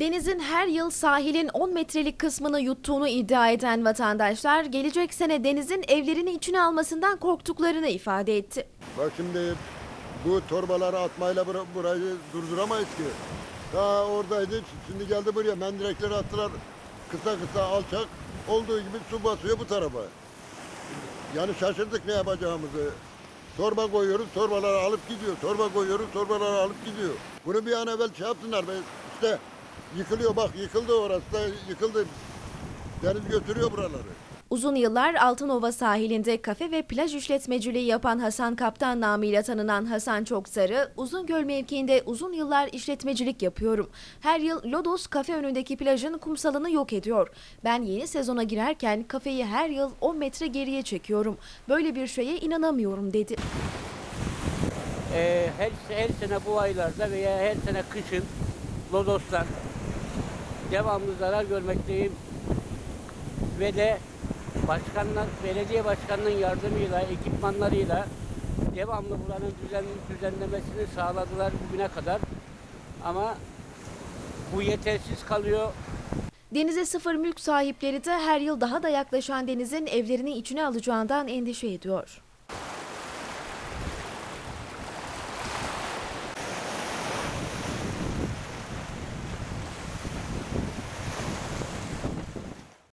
Denizin her yıl sahilin 10 metrelik kısmını yuttuğunu iddia eden vatandaşlar gelecek sene denizin evlerini içine almasından korktuklarını ifade etti. Bak şimdi bu torbaları atmayla bura- burayı durduramayız ki. Daha oradaydı şimdi geldi buraya mendirekleri attılar kısa kısa alçak olduğu gibi su basıyor bu tarafa. Yani şaşırdık ne yapacağımızı. Torba koyuyoruz, torbaları alıp gidiyor. Torba koyuyoruz, torbaları alıp gidiyor. Bunu bir an evvel şey yapsınlar. be. İşte yıkılıyor bak yıkıldı orası da yıkıldı. Deniz götürüyor buraları. Uzun yıllar Altınova sahilinde kafe ve plaj işletmeciliği yapan Hasan Kaptan namıyla tanınan Hasan Çoksarı, Uzungöl mevkiinde uzun yıllar işletmecilik yapıyorum. Her yıl Lodos kafe önündeki plajın kumsalını yok ediyor. Ben yeni sezona girerken kafeyi her yıl 10 metre geriye çekiyorum. Böyle bir şeye inanamıyorum dedi. Ee, her, her sene bu aylarda veya her sene kışın Lodos'tan devamlı zarar görmekteyim. Ve de başkanlar, belediye başkanının yardımıyla, ekipmanlarıyla devamlı buranın düzen, düzenlemesini sağladılar bugüne kadar. Ama bu yetersiz kalıyor. Denize sıfır mülk sahipleri de her yıl daha da yaklaşan denizin evlerini içine alacağından endişe ediyor.